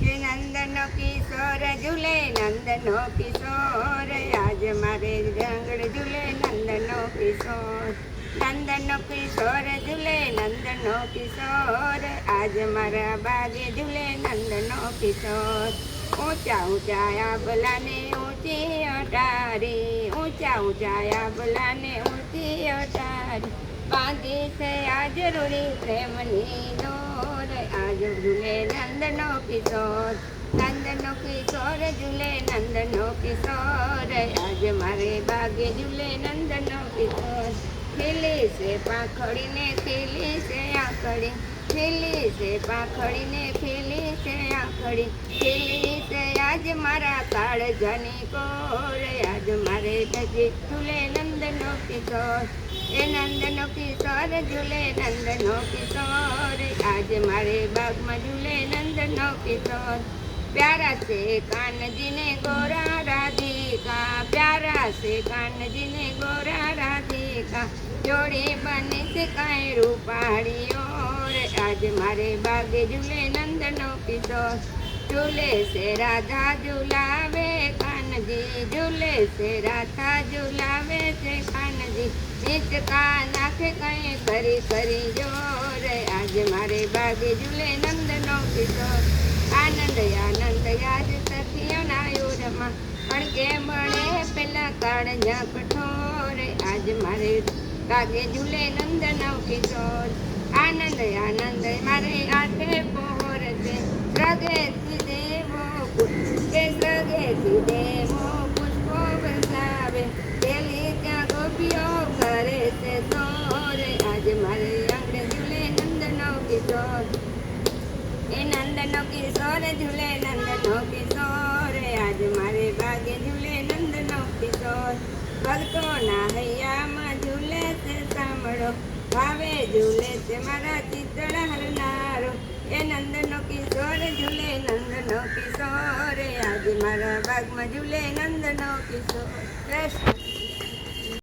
કે નંદનો કિશોર ઝૂલે, નંદનો કિશોર, આજ મારે જંગડ ઝૂલે, નંદનો કિશોર. નંદનો કિશોર ઝૂલે, નંદનો કિશોર, આજ મારા બાગે ઝૂલે, નંદનો કિશોર. ઊંચા ઊંચા આબલાને ઊંચી અટારી, ઊંચા ઊંચા આબલાને ઊંચી અટારી. બાંધી છે આજ રૂડી પ્રેમની દોર આજ ઝૂલે નંદનો કિશોર નંદનો કિશોર, ઝૂલે નંદનો કિશોર. આજ મારે બાગે ઝૂલે નંદનો કિશોર. ખીલી છે પાખડીને, ખીલી છે આખડી. ખીલી છે પાખડીને છે આંખડી ખીલી છે આજ મારા કાળજાની કોર આજ મારે બજે ઝૂલે નંદનો કિશોર. એ નંદનો કિશોર ઝૂલે નંદનો કિશોર. આજ મારે બાગમાં ઝૂલે નંદનો કિશોર. પ્યારા છે કાનજીને ગોરા રાધિકા. પ્યારા છે કાનજીને ગોરા રાધિકા. જોડી બની છે કાંઈ રૂપાળીઓ. આજ મારે બાગે ઝૂલે નંદનો કિશોર ઝૂલે છે રાધા, ઝૂલાવે કાનજી ઝૂલે છે રાધા, ઝૂલાવે છે કાનજી નીચકા નાખે કઈ કરી કરી જોરે આજ મારે બાગે ઝૂલે નંદનો કિશોર આનંદ આનંદ યાદ સખીઓના યુરમાં પણ કે મળે પેલા કાળજા કઠોરે આજ મારે બાગે ઝૂલે નંદનો કિશોર આનંદ આનંદ કિશોર ઝૂલે નંદનો કિશોર આજ મારે બાગે ઝૂલે નંદનો કિશોર. ભક્તોના હૈયામાં ઝૂલે છે સાંભળો, ભાવે ઝૂલે છે મારા ચિત્તળ હરનારો એ નંદનો કિશોર ઝૂલે નંદનો કિશોર આજ મારા બાગમાં ઝૂલે નંદનો કિશોર. કૃષ્ણ.